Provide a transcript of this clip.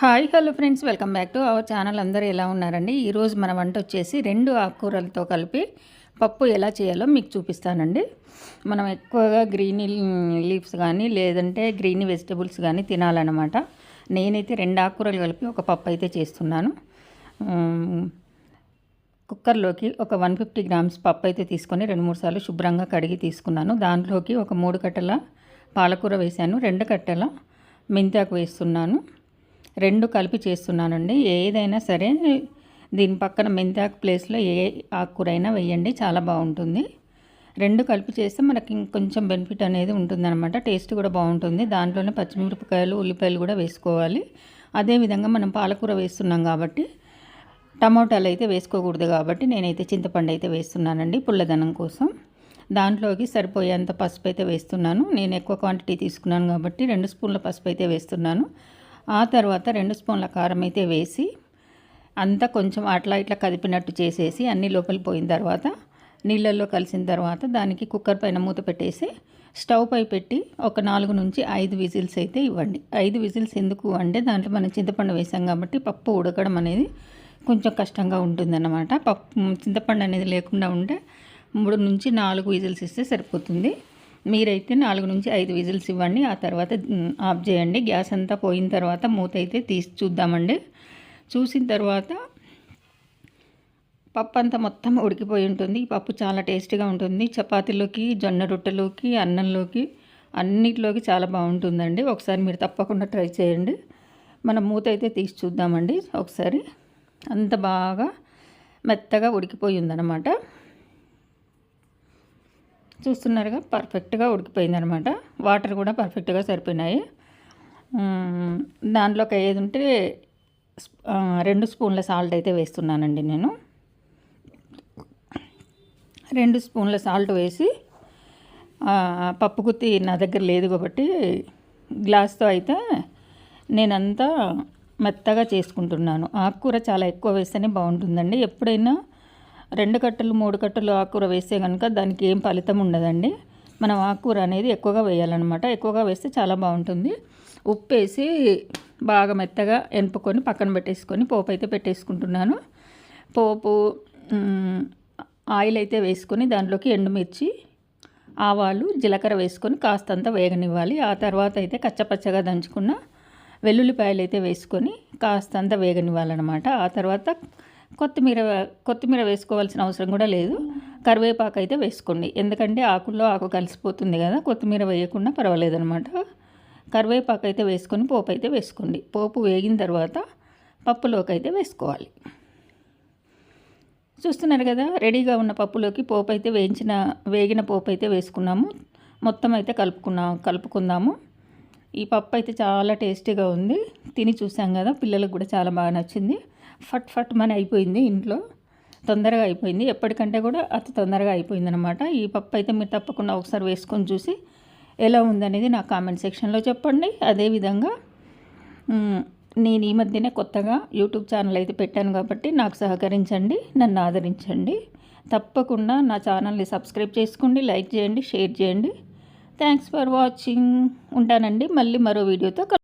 Hi hello friends. Welcome back to our channel. అందరూ ఎలా ఉన్నారండి? ఈరోజు మన వంట వచ్చేసి రెండు ఆకుకూరలతో కలిపి పప్పు ఎలా చేయాలో మీకు చూపిస్తానండి. మనం ఎక్కువగా గ్రీనీ లీవ్స్ కానీ లేదంటే గ్రీనీ వెజిటబుల్స్ కానీ తినాలన్నమాట. నేనైతే రెండు ఆకుకూరలు కలిపి ఒక పప్పు అయితే చేస్తున్నాను. కుక్కర్లోకి ఒక వన్ ఫిఫ్టీ గ్రామ్స్ పప్పు అయితే తీసుకొని రెండు మూడు సార్లు శుభ్రంగా కడిగి తీసుకున్నాను. దాంట్లోకి ఒక మూడు కట్టెల పాలకూర వేసాను రెండు కట్టెల మెంతాకు వేస్తున్నాను. రెండు కలిపి చేస్తున్నానండి. ఏదైనా సరే దీని పక్కన మెంతాకు ప్లేస్లో ఏ ఆకుకూరైనా వేయండి చాలా బాగుంటుంది. రెండు కలిపి చేస్తే మనకి ఇంకొంచెం బెనిఫిట్ అనేది ఉంటుందన్నమాట. టేస్ట్ కూడా బాగుంటుంది. దాంట్లోనే పచ్చిమిరపకాయలు ఉల్లిపాయలు కూడా వేసుకోవాలి. అదేవిధంగా మనం పాలకూర వేస్తున్నాం కాబట్టి టమోటాలు అయితే వేసుకోకూడదు కాబట్టి నేనైతే చింతపండు అయితే వేస్తున్నానండి పుల్లదనం కోసం. దాంట్లోకి సరిపోయేంత పసుపు అయితే వేస్తున్నాను. నేను ఎక్కువ క్వాంటిటీ తీసుకున్నాను కాబట్టి రెండు స్పూన్ల పసుపు అయితే వేస్తున్నాను. ఆ తర్వాత రెండు స్పూన్ల కారం అయితే వేసి అంతా కొంచెం అట్లా ఇట్లా కదిపినట్టు చేసేసి అన్ని లోపలి పోయిన తర్వాత నీళ్ళల్లో కలిసిన తర్వాత దానికి కుక్కర్ పైన మూత పెట్టేసి స్టవ్ పై పెట్టి ఒక నాలుగు నుంచి ఐదు విజిల్స్ అయితే ఇవ్వండి. ఐదు విజిల్స్ ఎందుకు అంటే దాంట్లో మనం చింతపండు వేసాం కాబట్టి పప్పు ఉడకడం అనేది కొంచెం కష్టంగా ఉంటుందన్నమాట. పప్పు చింతపండు అనేది లేకుండా ఉంటే మూడు నుంచి నాలుగు విజిల్స్ ఇస్తే సరిపోతుంది. మీరైతే నాలుగు నుంచి ఐదు విజిల్స్ ఇవ్వండి ఆ తర్వాత ఆఫ్ చేయండి. గ్యాస్ అంతా పోయిన తర్వాత మూత అయితే తీసి చూద్దామండి. చూసిన తర్వాత పప్పు అంతా మొత్తం ఉడికిపోయి ఉంటుంది. ఈ పప్పు చాలా టేస్టీగా ఉంటుంది. చపాతీలోకి జొన్న రొట్టెలోకి అన్నంలోకి అన్నిటిలోకి చాలా బాగుంటుందండి. ఒకసారి మీరు తప్పకుండా ట్రై చేయండి. మనం మూత అయితే తీసి చూద్దామండి. ఒకసారి అంత బాగా మెత్తగా ఉడికిపోయి ఉందన్నమాట. చూస్తున్నారుగా పర్ఫెక్ట్గా ఉడికిపోయిందనమాట. వాటర్ కూడా పర్ఫెక్ట్గా సరిపోయినాయి. దాంట్లోకి ఏది ఉంటే రెండు స్పూన్ల సాల్ట్ అయితే వేస్తున్నానండి నేను. రెండు స్పూన్ల సాల్ట్ వేసి పప్పు గుత్తి నా దగ్గర లేదు కాబట్టి గ్లాస్తో అయితే నేనంతా మెత్తగా చేసుకుంటున్నాను. ఆకుకూర చాలా ఎక్కువ వేస్తేనే బాగుంటుందండి. ఎప్పుడైనా రెండు కట్టలు మూడు కట్టలు ఆకుకూర వేస్తే కనుక దానికి ఏం ఫలితం ఉండదండి. మనం ఆకుకూర అనేది ఎక్కువగా వేయాలన్నమాట. ఎక్కువగా వేస్తే చాలా బాగుంటుంది. ఉప్పు వేసి బాగా మెత్తగా ఎనుపుకొని పక్కన పెట్టేసుకొని పోపు అయితే పెట్టేసుకుంటున్నాను. పోపు ఆయిల్ అయితే వేసుకొని దాంట్లోకి ఎండుమిర్చి ఆవాలు జీలకర్ర వేసుకొని కాస్తంత వేగనివ్వాలి. ఆ తర్వాత అయితే కచ్చపచ్చగా దంచుకున్న వెల్లుల్లిపాయలు అయితే వేసుకొని కాస్తంత వేగనివ్వాలన్నమాట. ఆ తర్వాత కొత్తిమీర కొత్తిమీర వేసుకోవాల్సిన అవసరం కూడా లేదు. కరివేపాకు అయితే వేసుకోండి. ఎందుకంటే ఆకుల్లో ఆకు కలిసిపోతుంది కదా కొత్తిమీర వేయకుండా పర్వాలేదు అనమాట కరివేపాకు అయితే వేసుకొని పోపు అయితే వేసుకోండి. పోపు వేగిన తర్వాత పప్పులోకి అయితే వేసుకోవాలి. చూస్తున్నారు కదా రెడీగా ఉన్న పప్పులోకి పోపు అయితే వేయించిన వేగిన పోపు అయితే వేసుకున్నాము. మొత్తం అయితే కలుపుకున్నాము కలుపుకుందాము. ఈ పప్పు అయితే చాలా టేస్టీగా ఉంది. తిని చూసాం కదా పిల్లలకు కూడా చాలా బాగా నచ్చింది. ఫట్ ఫట్ మని అయిపోయింది ఇంట్లో. తొందరగా అయిపోయింది. ఎప్పటికంటే కూడా అతి తొందరగా అయిపోయింది అనమాట ఈ పప్పు అయితే మీరు తప్పకుండా ఒకసారి వేసుకొని చూసి ఎలా ఉందనేది నా కామెంట్ సెక్షన్లో చెప్పండి. అదేవిధంగా నేను ఈ మధ్యనే కొత్తగా యూట్యూబ్ ఛానల్ అయితే పెట్టాను కాబట్టి నాకు సహకరించండి నన్ను ఆదరించండి. తప్పకుండా నా ఛానల్ని సబ్స్క్రైబ్ చేసుకోండి లైక్ చేయండి షేర్ చేయండి. Thanks for watching. ఉంటానండి. మళ్ళీ మరో వీడియోతో